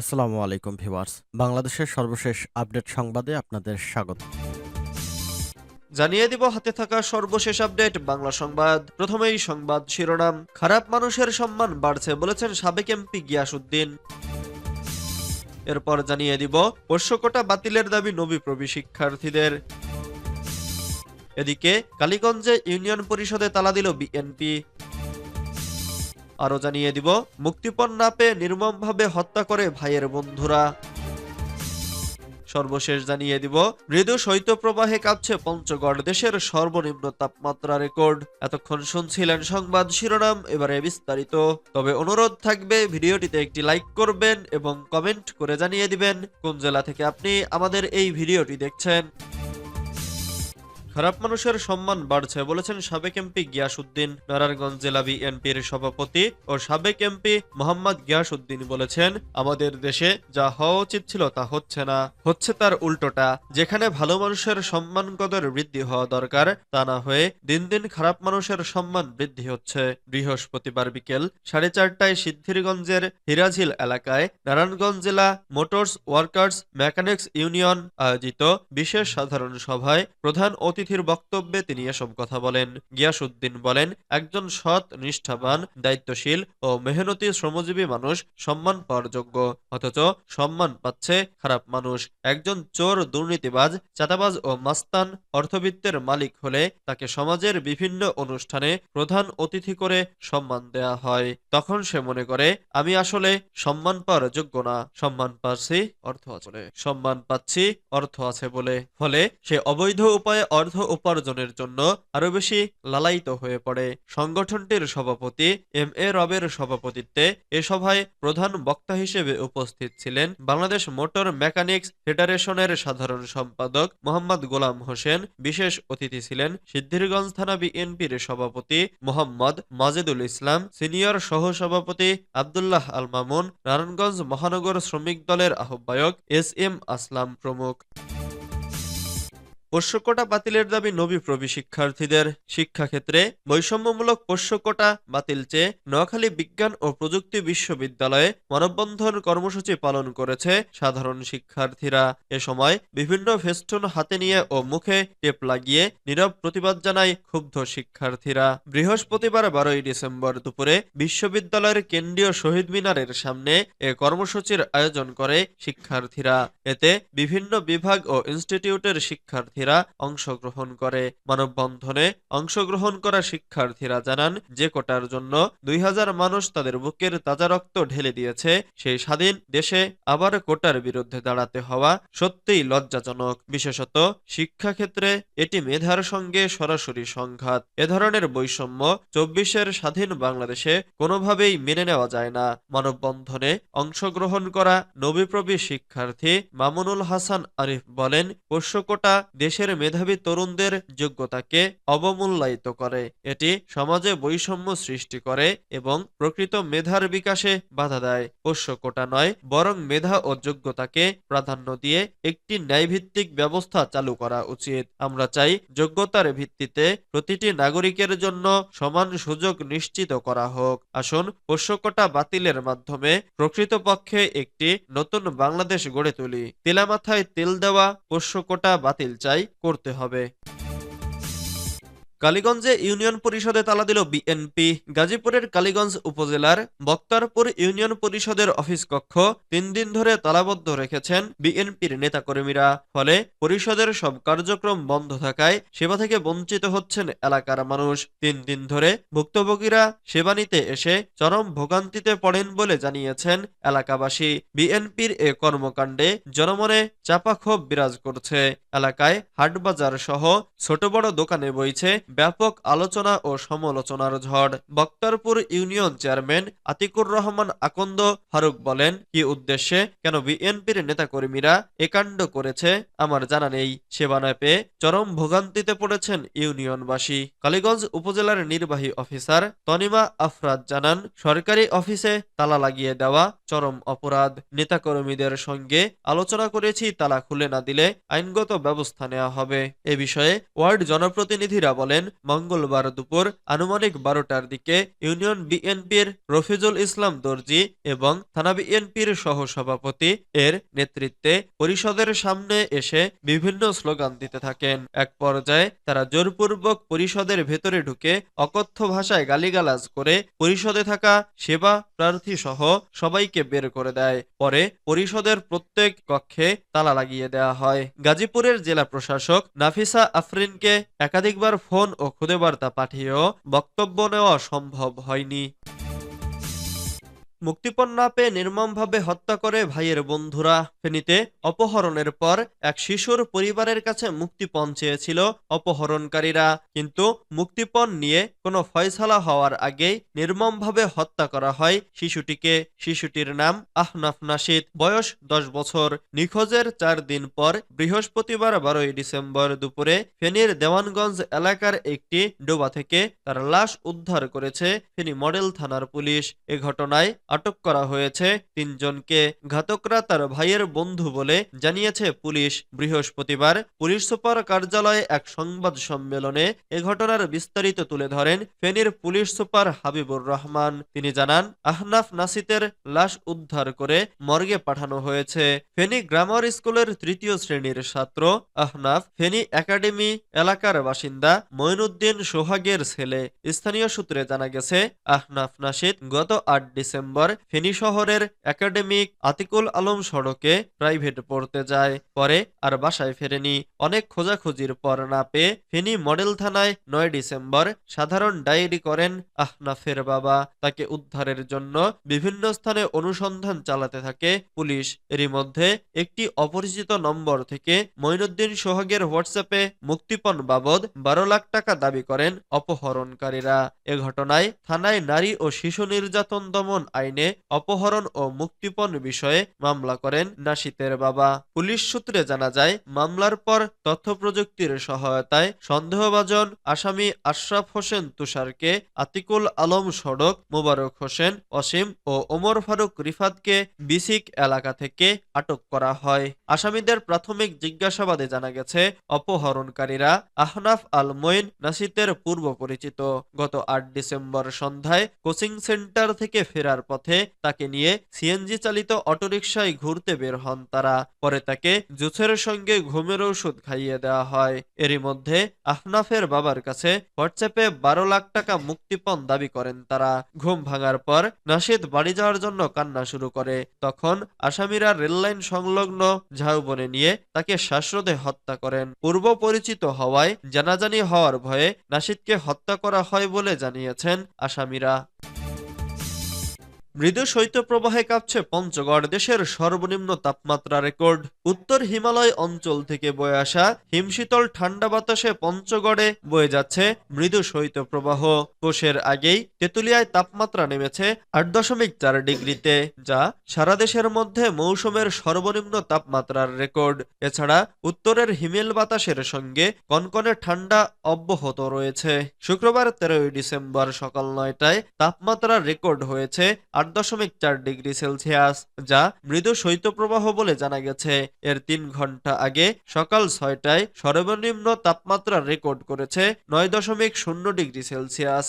আসসালামু আলাইকুম ভিউয়ার্স। বাংলাদেশের সর্বশেষ আপডেট সংবাদে আপনাদের স্বাগত। জানিয়ে দিব, হাতে থাকা সর্বশেষ আপডেট, বাংলা সংবাদ। প্রথমেই সংবাদ শিরোনাম, খারাপ মানুষের সম্মান বাড়ছে বলেছেন সাবেক এমপি গিয়াসউদ্দিন। এরপর জানিয়ে দিব, পোষ্যকোটা বাতিলের দাবি নবী প্রবী শিক্ষার্থীদের। এদিকে, কালীগঞ্জে ইউনিয়ন পরিষদে তালা দিল বিএনপি। আরও জানিয়ে দিব মুক্তিপণ না পেয়ে নির্মমভাবে হত্যা করে ভাইয়ের বন্ধুরা। সর্বশেষ জানিয়ে দিব, মৃদু শৈত্যপ্রবাহে কাঁপছে পঞ্চগড় দেশের সর্বনিম্ন তাপমাত্রা রেকর্ড। এতক্ষণ শুনছিলেন সংবাদ শিরোনাম, এবারে বিস্তারিত। তবে অনুরোধ থাকবে, ভিডিওটিতে একটি লাইক করবেন এবং কমেন্ট করে জানিয়ে দিবেন, কোন জেলা থেকে আপনি আমাদের এই ভিডিওটি দেখছেন। খারাপ মানুষের সম্মান বাড়ছে, বলেছেন সাবেক এমপি গিয়াসউদ্দিন। নারায়ণগঞ্জ জেলা বিএনপির সভাপতি ও সাবেক এমপি মোহাম্মদ গিয়াসউদ্দিন বলেছেন, আমাদের দেশে যা হওয়া উচিত ছিল তা হচ্ছে না। হচ্ছে তার উল্টোটা। যেখানে ভালো মানুষের সম্মান কদর বৃদ্ধি হওয়া দরকার, তা না হয়ে দিন দিন খারাপ মানুষের সম্মান বৃদ্ধি হচ্ছে। বৃহস্পতিবার বিকেল সাড়ে চারটায় সিদ্ধিরগঞ্জের হিরাঝিল এলাকায় নারায়ণগঞ্জ জেলা মোটরস ওয়ার্কার্স মেকানিক্স ইউনিয়ন আয়োজিত বিশেষ সাধারণ সভায় প্রধান অতিথির বক্তব্যে তিনি এসব কথা বলেন। গিয়াসউদ্দিন বলেন, একজন সৎ, নিষ্ঠাবান, দায়িত্বশীল ও মেহনতি শ্রমজীবী মানুষ সম্মান পাওয়ার যোগ্য। অথচ সম্মান পাচ্ছে খারাপ মানুষ। একজন চোর, দুর্নীতিবাজ, চাঁদাবাজ ও মাস্তান অর্থবিত্তের মালিক হলে তাকে সমাজের বিভিন্ন অনুষ্ঠানে প্রধান অতিথি করে সম্মান দেয়া হয়। তখন সে মনে করে, আমি আসলে সম্মান পাওয়ার যোগ্য না। সম্মান পাচ্ছি অর্থ আছে সম্মান পাচ্ছি অর্থ আছে বলে। ফলে সে অবৈধ উপায়ে অর্থ উপার্জনের জন্য আরও বেশি লালায়িত হয়ে পড়ে। সংগঠনটির সভাপতি এম এ রবের সভাপতিত্বে এ সভায় প্রধান বক্তা হিসেবে উপস্থিত ছিলেন বাংলাদেশ মোটর মেকানিক্স ফেডারেশনের সাধারণ সম্পাদক মোহাম্মদ গোলাম হোসেন। বিশেষ অতিথি ছিলেন সিদ্ধিরগঞ্জ থানা বিএনপির সভাপতি মোহাম্মদ মাজেদুল ইসলাম, সিনিয়র সহসভাপতি আবদুল্লাহ আল মামুন, নারায়ণগঞ্জ মহানগর শ্রমিক দলের আহ্বায়ক এস এম আসলাম প্রমুখ। পোষ্যকোটা বাতিলের দাবি নবী প্রবী শিক্ষার্থীদের শিক্ষাক্ষেত্রে বৈষম্যমূলক পোষ্যকোটা বাতিল চেয়ে নোয়াখালী বিজ্ঞান ও প্রযুক্তি বিশ্ববিদ্যালয়ে মানববন্ধন কর্মসূচি পালন করেছে সাধারণ শিক্ষার্থীরা। এ সময় বিভিন্ন ফেস্টুন হাতে নিয়ে ও মুখে টেপ লাগিয়ে নীরব প্রতিবাদ জানায় ক্ষুব্ধ শিক্ষার্থীরা। বৃহস্পতিবার বারোই ডিসেম্বর দুপুরে বিশ্ববিদ্যালয়ের কেন্দ্রীয় শহীদ মিনারের সামনে এ কর্মসূচির আয়োজন করে শিক্ষার্থীরা। এতে বিভিন্ন বিভাগ ও ইনস্টিটিউটের শিক্ষার্থীরা অংশগ্রহণ করে। মানববন্ধনে অংশগ্রহণ করা শিক্ষার্থীরা জানান, যে কোটার জন্য দুই হাজার মানুষ তাদের বুকের তাজা রক্ত ঢেলে দিয়েছে, সেই স্বাধীন দেশে আবার কোটার বিরুদ্ধে দাঁড়াতে হওয়া সত্যিই লজ্জাজনক। বিশেষত শিক্ষাক্ষেত্রে এটি মেধার সঙ্গে সরাসরি সংঘাত। এ ধরনের বৈষম্য চব্বিশের স্বাধীন বাংলাদেশে কোনোভাবেই মেনে নেওয়া যায় না। মানববন্ধনে অংশগ্রহণ করা নবীপ্রবী শিক্ষার্থী মামুনুল হাসান আরিফ বলেন পোষ্য পোষ্যকোটা দেশের মেধাবী তরুণদের যোগ্যতাকে অবমূল্যায়িত করে। এটি সমাজে বৈষম্য সৃষ্টি করে এবং প্রকৃত মেধার বিকাশে বাধা দেয়। পোষ্যকোটা নয়, বরং মেধা ও যোগ্যতাকে প্রাধান্য দিয়ে একটি ন্যায়ভিত্তিক ব্যবস্থা চালু করা উচিত। আমরা চাই যোগ্যতার ভিত্তিতে প্রতিটি নাগরিকের জন্য সমান সুযোগ নিশ্চিত করা হোক। আসুন পোষ্যকোটা বাতিলের মাধ্যমে প্রকৃতপক্ষে একটি নতুন বাংলাদেশ গড়ে তুলি। তেলামাথায় তেল দেওয়া পোষ্যকোটা বাতিল চাই। করতে হবে। কালীগঞ্জে ইউনিয়ন পরিষদে তালা দিল বিএনপি। গাজীপুরের কালীগঞ্জ উপজেলার বক্তারপুর ইউনিয়ন পরিষদের অফিস কক্ষ তিন দিন ধরে তালাবদ্ধ রেখেছেন বিএনপির নেতাকর্মীরা। ফলে পরিষদের সব কার্যক্রম বন্ধ থাকায় সেবা থেকে বঞ্চিত হচ্ছেন এলাকার মানুষ। তিন দিন ধরে ভুক্তভোগীরা সেবা নিতে এসে চরম ভোগান্তিতে পড়েন বলে জানিয়েছেন এলাকাবাসী। বিএনপির এ কর্মকাণ্ডে জনমনে চাপা ক্ষোভ বিরাজ করছে। এলাকায় হাটবাজার সহ ছোট বড় দোকানে বইছে ব্যাপক আলোচনা ও সমালোচনার ঝড়। বক্তারপুর ইউনিয়ন চেয়ারম্যান আতিকুর রহমান আকন্দ ফারুক বলেন, কি উদ্দেশ্যে? কেন বিএনপির নেতাকর্মীরা একাণ্ড করেছে? আমার জানা নেই। সেবা না পেয়ে চরম ভোগান্তিতে পড়েছেন ইউনিয়নবাসী। কালীগঞ্জ উপজেলার নির্বাহী অফিসার তনিমা আফরাদ জানান, সরকারি অফিসে তালা লাগিয়ে দেওয়া চরম অপরাধ। নেতাকর্মীদের সঙ্গে আলোচনা করেছি, তালা খুলে না দিলে আইনগত ব্যবস্থা নেওয়া হবে। এ বিষয়ে ওয়ার্ড জনপ্রতিনিধিরা বলেন বলেন, মঙ্গলবার দুপুর আনুমানিক বারোটার দিকে ইউনিয়ন বিএনপির রফিজুল ইসলাম দর্জি এবং থানা বিএনপির সহসভাপতি এর নেতৃত্বে পরিষদের সামনে এসে বিভিন্ন স্লোগান দিতে থাকেন। এক পর্যায়ে তারা জোরপূর্বক পরিষদের ভেতরে ঢুকে অকথ্য ভাষায় গালিগালাজ করে পরিষদে থাকা সেবা প্রার্থী সহ সবাইকে বের করে দেয়। পরে পরিষদের প্রত্যেক কক্ষে তালা লাগিয়ে দেওয়া হয়। গাজীপুরের জেলা প্রশাসক নাফিসা আফরিনকে একাধিকবার ফোন ও খুদে বার্তা পাঠিয়েও বক্তব্য নেওয়া সম্ভব হয়নি। মুক্তিপণ না পেয়ে নির্মমভাবে হত্যা করে ভাইয়ের বন্ধুরা ফেনীতে অপহরণের পর এক শিশুর পরিবারের কাছে মুক্তিপণ চেয়েছিল অপহরণকারীরা। কিন্তু মুক্তিপণ নিয়ে কোনো ফয়সালা হওয়ার আগেই নির্মমভাবে হত্যা করা হয় শিশুটিকে। শিশুটির নাম আহনাফ নাশিদ, বয়স দশ বছর। নিখোঁজের চার দিন পর বৃহস্পতিবার বারোই ডিসেম্বর দুপুরে ফেনীর দেওয়ানগঞ্জ এলাকার একটি ডোবা থেকে তার লাশ উদ্ধার করেছে ফেনী মডেল থানার পুলিশ। এ ঘটনায় আটক করা হয়েছে। তিনজনকে ঘাতকরা তার ভাইয়ের বন্ধু বলে জানিয়েছে পুলিশ। বৃহস্পতিবার পুলিশ সুপার কার্যালয়ে এক সংবাদ সম্মেলনে এ ঘটনার বিস্তারিত তুলে ধরেন ফেনীর পুলিশ সুপার হাবিবুর রহমান। তিনি জানান, আহনাফ নাসিতের লাশ উদ্ধার করে মর্গে পাঠানো হয়েছে। ফেনী গ্রামার স্কুলের তৃতীয় শ্রেণির ছাত্র আহনাফ ফেনী একাডেমি এলাকার বাসিন্দা মঈনুদ্দিন সোহাগের ছেলে। স্থানীয় সূত্রে জানা গেছে, আহনাফ নাসিদ গত আট ডিসেম্বর ফেনী শহরের একাডেমিক আতিকুল আলম সড়কে প্রাইভেট পড়তে যায়। পরে আর বাসায় ফেরেনি। অনেক খোঁজাখুঁজির পর না পেয়ে ফেনী মডেল থানায় নয় ডিসেম্বর সাধারণ ডায়েরি করেন আহনাফের বাবা। তাকে উদ্ধারের জন্য বিভিন্ন স্থানে অনুসন্ধান চালাতে থাকে পুলিশ। এরই মধ্যে একটি অপরিচিত নম্বর থেকে মঈনুদ্দিন সোহাগের হোয়াটসঅ্যাপে মুক্তিপণ বাবদ বারো লাখ টাকা দাবি করেন অপহরণকারীরা। এ ঘটনায় থানায় নারী ও শিশু নির্যাতন দমন আইনে অপহরণ ও মুক্তিপণ বিষয়ে মামলা করেন নাশিতের বাবা। পুলিশ সূত্রে জানা যায়, মামলার পর তথ্য প্রযুক্তির সহায়তায় সন্দেহভাজন আসামি আশরাফ হোসেন তুষারকে আতিকুল আলম সড়ক, মোবারক হোসেন, অসীম ও ওমর ফারুক রিফাতকে বিসিক এলাকা থেকে আটক করা হয়। আসামিদের প্রাথমিক জিজ্ঞাসাবাদে জানা গেছে, অপহরণকারীরা আহনাফ আল মঈন নাসিতের পূর্ব পরিচিত গত আট ডিসেম্বর সন্ধ্যায় কোচিং সেন্টার থেকে ফেরার পথে তাকে নিয়ে সিএনজি চালিত অটোরিকশায় ঘুরতে বের হন তারা। পরে তাকে জুসের সঙ্গে ঘুমের ওষুধ খাইয়ে দেওয়া হয়। এরই মধ্যে আহনাফের বাবার কাছে হোয়াটসঅ্যাপে বারো লাখ টাকা মুক্তিপণ দাবি করেন তারা। ঘুম ভাঙার পর নাশিদ বাড়ি যাওয়ার জন্য কান্না শুরু করে। তখন আসামিরা রেললাইন সংলগ্ন ঝাউবনে নিয়ে তাকে শ্বাসরোধে হত্যা করেন। পূর্ব পরিচিত হওয়ায় জানাজানি হওয়ার ভয়ে নাশিদকে হত্যা করা হয় বলে জানিয়েছেন আসামিরা। মৃদু শৈত্যপ্রবাহে কাঁপছে পঞ্চগড় দেশের সর্বনিম্ন তাপমাত্রা রেকর্ড। উত্তর হিমালয় অঞ্চল থেকে বয়ে আসা হিমশীতল ঠান্ডা বাতাসে পঞ্চগড়ে বয়ে যাচ্ছে মৃদু শৈত্যপ্রবাহ। কোষের আগেই তেঁতুলিয়ায় তাপমাত্রা নেমেছে আট দশমিক চার ডিগ্রিতে, যা সারা দেশের মধ্যে মৌসুমের সর্বনিম্ন তাপমাত্রার রেকর্ড। এছাড়া উত্তরের হিমেল বাতাসের সঙ্গে কনকনে ঠান্ডা অব্যাহত রয়েছে। শুক্রবার তেরোই ডিসেম্বর সকাল নয়টায় তাপমাত্রা রেকর্ড হয়েছে আট দশমিক চার ডিগ্রি সেলসিয়াস, যা মৃদু শৈত্যপ্রবাহ বলে জানা গেছে। এর তিন ঘণ্টা আগে সকাল ছয়টায় সর্বনিম্ন তাপমাত্রা রেকর্ড করেছে নয় দশমিক শূন্য ডিগ্রি সেলসিয়াস।